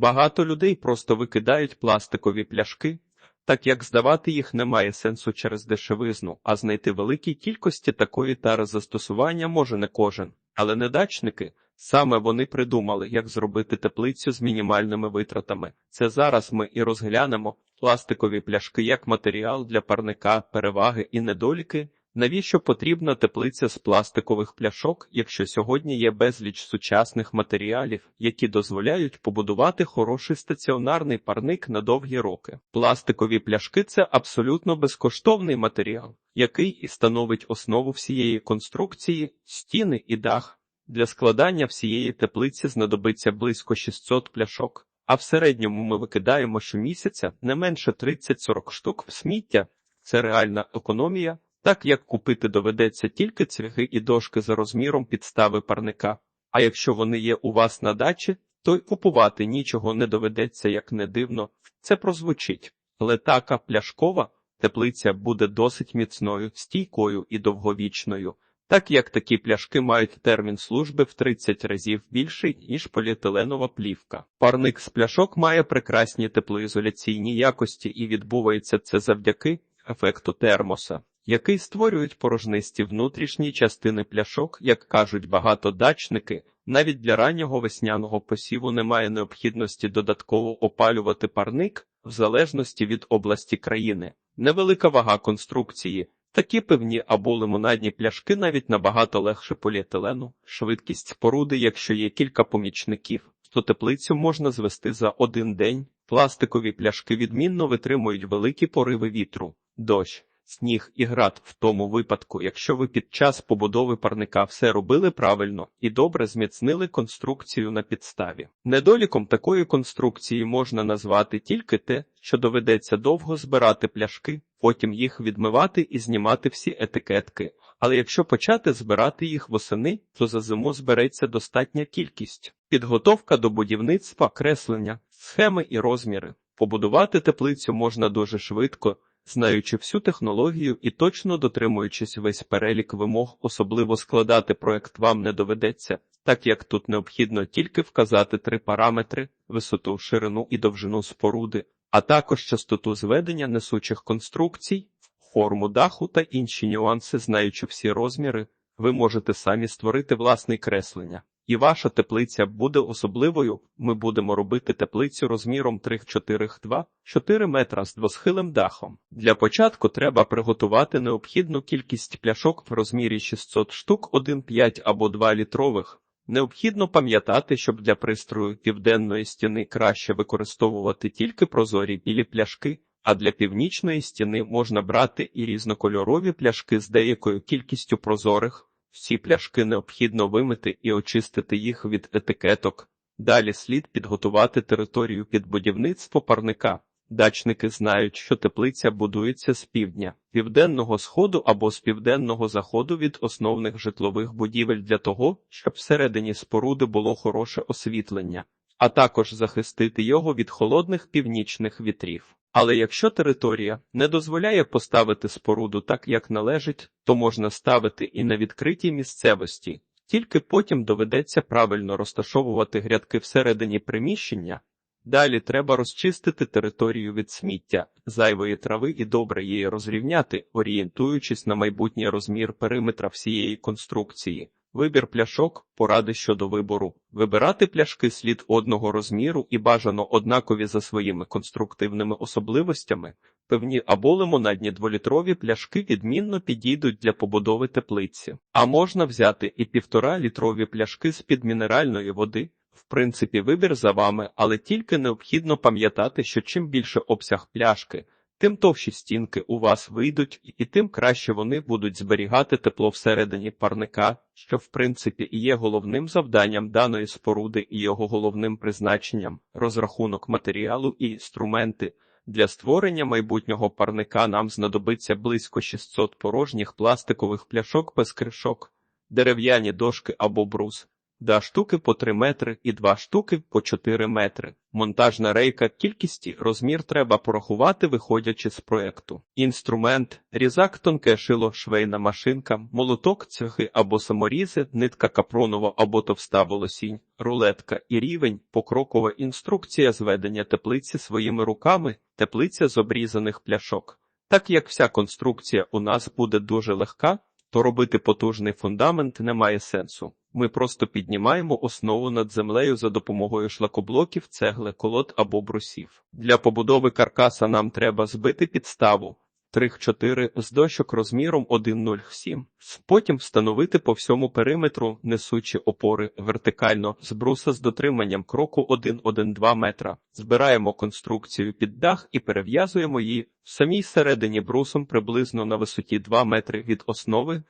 Багато людей просто викидають пластикові пляшки, так як здавати їх немає сенсу через дешевизну, а знайти великій кількості такої тари застосування може не кожен. Але недачники саме вони придумали, як зробити теплицю з мінімальними витратами. Це зараз ми і розглянемо пластикові пляшки як матеріал для парника, переваги і недоліки. Навіщо потрібна теплиця з пластикових пляшок, якщо сьогодні є безліч сучасних матеріалів, які дозволяють побудувати хороший стаціонарний парник на довгі роки? Пластикові пляшки це абсолютно безкоштовний матеріал, який і становить основу всієї конструкції, стіни і дах. Для складання всієї теплиці знадобиться близько 600 пляшок, а в середньому ми викидаємо щомісяця не менше 30-40 штук в сміття. Це реальна економія так як купити доведеться тільки цвяги і дошки за розміром підстави парника. А якщо вони є у вас на дачі, то й купувати нічого не доведеться, як не дивно. Це прозвучить. Але пляшкова теплиця буде досить міцною, стійкою і довговічною, так як такі пляшки мають термін служби в 30 разів більший, ніж поліетиленова плівка. Парник з пляшок має прекрасні теплоізоляційні якості і відбувається це завдяки ефекту термоса який створюють порожнисті внутрішні частини пляшок, як кажуть багатодачники, навіть для раннього весняного посіву немає необхідності додатково опалювати парник в залежності від області країни. Невелика вага конструкції. Такі пивні або лимонадні пляшки навіть набагато легше поліетилену, швидкість поруди, якщо є кілька помічників, то теплицю можна звести за один день. Пластикові пляшки відмінно витримують великі пориви вітру, дощ, сніг і град в тому випадку, якщо ви під час побудови парника все робили правильно і добре зміцнили конструкцію на підставі. Недоліком такої конструкції можна назвати тільки те, що доведеться довго збирати пляшки, потім їх відмивати і знімати всі етикетки. Але якщо почати збирати їх восени, то за зиму збереться достатня кількість. Підготовка до будівництва, креслення, схеми і розміри. Побудувати теплицю можна дуже швидко знаючи всю технологію і точно дотримуючись весь перелік вимог, особливо складати проект вам не доведеться, так як тут необхідно тільки вказати три параметри: висоту, ширину і довжину споруди, а також частоту зведення несучих конструкцій, форму даху та інші нюанси, знаючи всі розміри, ви можете самі створити власне креслення. І ваша теплиця буде особливою. Ми будемо робити теплицю розміром 3-4-2, 4 метра з двосхилим дахом. Для початку треба приготувати необхідну кількість пляшок в розмірі 600 штук 1,5 або 2 літрових. Необхідно пам'ятати, щоб для пристрою південної стіни краще використовувати тільки прозорі білі пляшки, а для північної стіни можна брати і різнокольорові пляшки з деякою кількістю прозорих. Всі пляшки необхідно вимити і очистити їх від етикеток. Далі слід підготувати територію під будівництво парника. Дачники знають, що теплиця будується з півдня, південного сходу або з південного заходу від основних житлових будівель для того, щоб всередині споруди було хороше освітлення, а також захистити його від холодних північних вітрів. Але якщо територія не дозволяє поставити споруду так, як належить, то можна ставити і на відкритій місцевості, тільки потім доведеться правильно розташовувати грядки всередині приміщення. Далі треба розчистити територію від сміття, зайвої трави і добре її розрівняти, орієнтуючись на майбутній розмір периметра всієї конструкції. Вибір пляшок, поради щодо вибору. Вибирати пляшки слід одного розміру і бажано однакові за своїми конструктивними особливостями. Певні або лимонадні дволітрові пляшки відмінно підійдуть для побудови теплиці, а можна взяти і півтора літрові пляшки з під мінеральної води. В принципі, вибір за вами, але тільки необхідно пам'ятати, що чим більше обсяг пляшки тим товщі стінки у вас вийдуть, і тим краще вони будуть зберігати тепло всередині парника, що в принципі і є головним завданням даної споруди і його головним призначенням, розрахунок матеріалу і інструменти. Для створення майбутнього парника нам знадобиться близько 600 порожніх пластикових пляшок без кришок, дерев'яні дошки або брус, Два штуки по 3 метри і два штуки по 4 метри. Монтажна рейка кількість розмір треба порахувати, виходячи з проекту. Інструмент, різак, тонке шило, швейна машинка, молоток, цвяхи або саморізи, нитка капронова або товста волосінь, рулетка і рівень, покрокова інструкція зведення теплиці своїми руками, теплиця з обрізаних пляшок. Так як вся конструкція у нас буде дуже легка, то робити потужний фундамент немає сенсу. Ми просто піднімаємо основу над землею за допомогою шлакоблоків, цегли, колод або брусів. Для побудови каркаса нам треба збити підставу 3-4 з дощок розміром 1,07. Потім встановити по всьому периметру несучі опори вертикально з бруса з дотриманням кроку 1,1-2 метра. Збираємо конструкцію під дах і перев'язуємо її в самій середині брусом приблизно на висоті 2 метри від основи.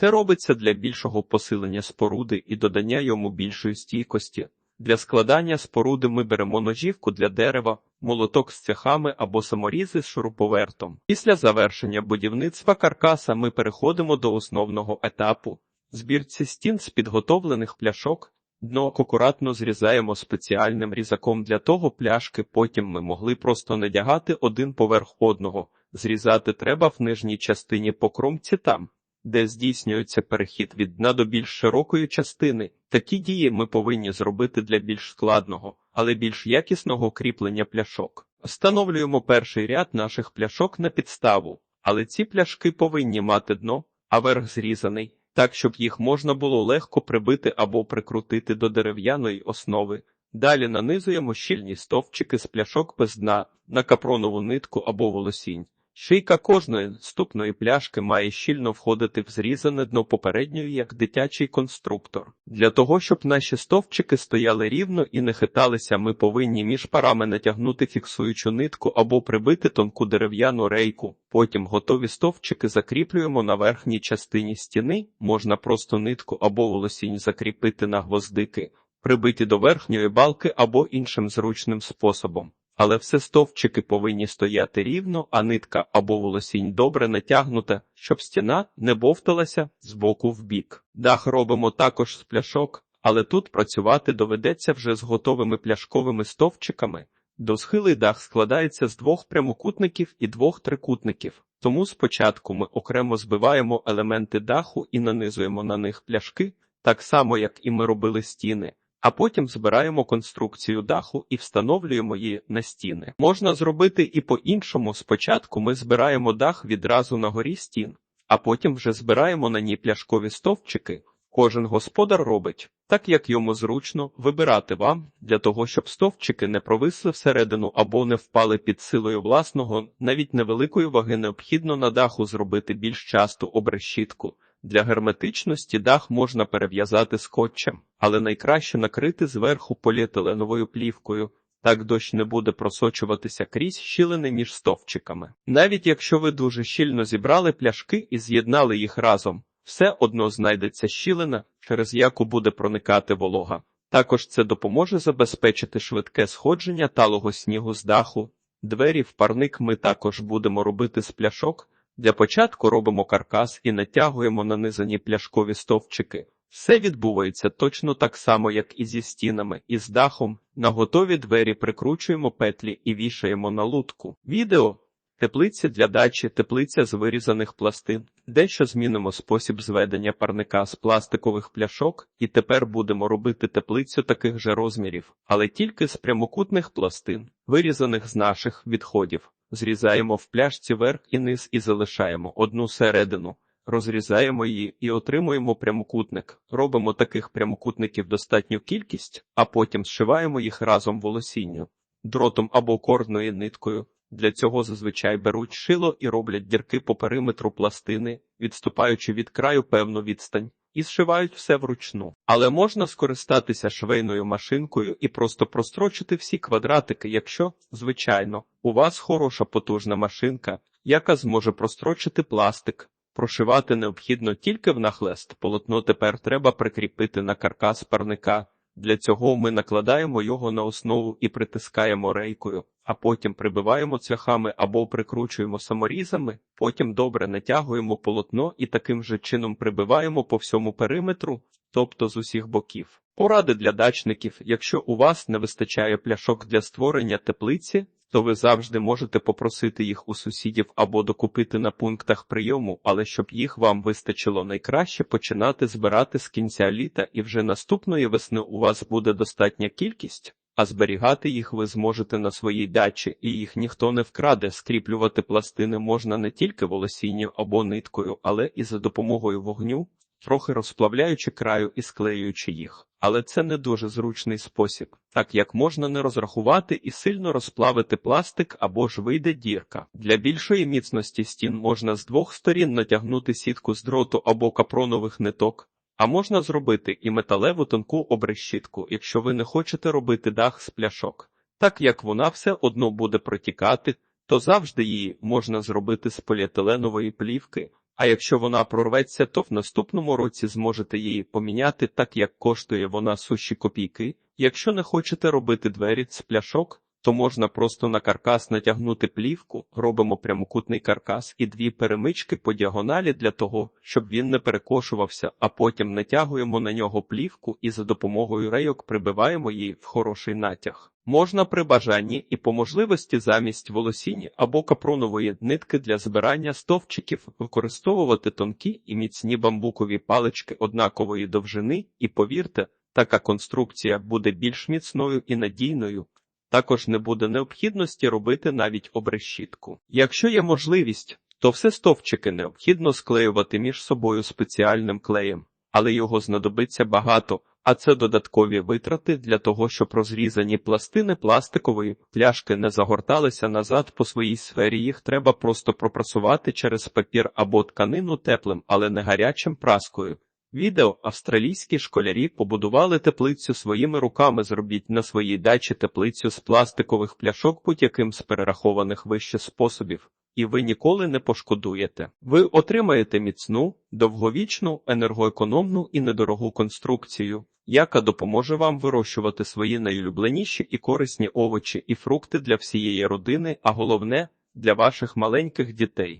Це робиться для більшого посилення споруди і додання йому більшої стійкості. Для складання споруди ми беремо ножівку для дерева, молоток з цяхами або саморізи з шуруповертом. Після завершення будівництва каркаса ми переходимо до основного етапу. Збірці стін з підготовлених пляшок. Дно акуратно зрізаємо спеціальним різаком для того пляшки, потім ми могли просто надягати один поверх одного. Зрізати треба в нижній частині по кромці там де здійснюється перехід від дна до більш широкої частини. Такі дії ми повинні зробити для більш складного, але більш якісного кріплення пляшок. Встановлюємо перший ряд наших пляшок на підставу, але ці пляшки повинні мати дно, а верх зрізаний, так щоб їх можна було легко прибити або прикрутити до дерев'яної основи. Далі нанизуємо щільні стовпчики з пляшок без дна на капронову нитку або волосінь. Шийка кожної наступної пляшки має щільно входити в зрізане дно попередньої як дитячий конструктор. Для того, щоб наші стовпчики стояли рівно і не хиталися, ми повинні між парами натягнути фіксуючу нитку або прибити тонку дерев'яну рейку. Потім готові стовпчики закріплюємо на верхній частині стіни, можна просто нитку або волосінь закріпити на гвоздики, прибиті до верхньої балки або іншим зручним способом але все стовпчики повинні стояти рівно, а нитка або волосінь добре натягнута, щоб стіна не бовталася з боку в бік. Дах робимо також з пляшок, але тут працювати доведеться вже з готовими пляшковими стовпчиками. Досхилий дах складається з двох прямокутників і двох трикутників, тому спочатку ми окремо збиваємо елементи даху і нанизуємо на них пляшки, так само як і ми робили стіни а потім збираємо конструкцію даху і встановлюємо її на стіни. Можна зробити і по-іншому. Спочатку ми збираємо дах відразу на горі стін, а потім вже збираємо на ній пляшкові стовпчики. Кожен господар робить так, як йому зручно вибирати вам для того, щоб стовпчики не провисли всередину або не впали під силою власного, навіть невеликої ваги необхідно на даху зробити більш часто обрешітку. Для герметичності дах можна перев'язати скотчем, але найкраще накрити зверху поліетиленовою плівкою. Так дощ не буде просочуватися крізь щілини між стовпчиками. Навіть якщо ви дуже щільно зібрали пляшки і з'єднали їх разом, все одно знайдеться щілина, через яку буде проникати волога. Також це допоможе забезпечити швидке сходження талого снігу з даху. Двері в парник ми також будемо робити з пляшок. Для початку робимо каркас і натягуємо нанизані пляшкові стовпчики. Все відбувається точно так само, як і зі стінами, і з дахом. На готові двері прикручуємо петлі і вішаємо на лутку. Відео теплиці для дачі, теплиця з вирізаних пластин. Дещо змінимо спосіб зведення парника з пластикових пляшок, і тепер будемо робити теплицю таких же розмірів, але тільки з прямокутних пластин, вирізаних з наших відходів. Зрізаємо в пляшці верх і низ і залишаємо одну середину. Розрізаємо її і отримуємо прямокутник. Робимо таких прямокутників достатню кількість, а потім зшиваємо їх разом волосінню, дротом або корною ниткою. Для цього зазвичай беруть шило і роблять дірки по периметру пластини, відступаючи від краю певну відстань і зшивають все вручну. Але можна скористатися швейною машинкою і просто прострочити всі квадратики, якщо, звичайно, у вас хороша потужна машинка, яка зможе прострочити пластик. Прошивати необхідно тільки в нахлест. Полотно тепер треба прикріпити на каркас парника. Для цього ми накладаємо його на основу і притискаємо рейкою, а потім прибиваємо цвяхами або прикручуємо саморізами, потім добре натягуємо полотно і таким же чином прибиваємо по всьому периметру, тобто з усіх боків. Поради для дачників. Якщо у вас не вистачає пляшок для створення теплиці, то ви завжди можете попросити їх у сусідів або докупити на пунктах прийому, але щоб їх вам вистачило найкраще починати збирати з кінця літа і вже наступної весни у вас буде достатня кількість. А зберігати їх ви зможете на своїй дачі, і їх ніхто не вкраде. Скріплювати пластини можна не тільки волосінню або ниткою, але і за допомогою вогню, трохи розплавляючи краю і склеюючи їх. Але це не дуже зручний спосіб, так як можна не розрахувати і сильно розплавити пластик або ж вийде дірка. Для більшої міцності стін можна з двох сторін натягнути сітку з дроту або капронових ниток. А можна зробити і металеву тонку обрешітку, якщо ви не хочете робити дах з пляшок. Так як вона все одно буде протікати, то завжди її можна зробити з поліетиленової плівки. А якщо вона прорветься, то в наступному році зможете її поміняти, так як коштує вона суші копійки. Якщо не хочете робити двері з пляшок, то можна просто на каркас натягнути плівку, робимо прямокутний каркас і дві перемички по діагоналі для того, щоб він не перекошувався, а потім натягуємо на нього плівку і за допомогою рейок прибиваємо її в хороший натяг. Можна при бажанні і по можливості замість волосіні або капронової нитки для збирання стовпчиків використовувати тонкі і міцні бамбукові палички однакової довжини, і повірте, така конструкція буде більш міцною і надійною. Також не буде необхідності робити навіть обрешітку. Якщо є можливість, то все стовпчики необхідно склеювати між собою спеціальним клеєм, але його знадобиться багато, а це додаткові витрати для того, щоб розрізані пластини пластикової пляшки не загорталися назад по своїй сфері. Їх треба просто пропрасувати через папір або тканину теплим, але не гарячим праскою. Відео австралійські школярі побудували теплицю своїми руками. Зробіть на своїй дачі теплицю з пластикових пляшок будь-яким з перерахованих вище способів, і ви ніколи не пошкодуєте. Ви отримаєте міцну, довговічну, енергоекономну і недорогу конструкцію, яка допоможе вам вирощувати свої найулюбленіші і корисні овочі і фрукти для всієї родини, а головне для ваших маленьких дітей.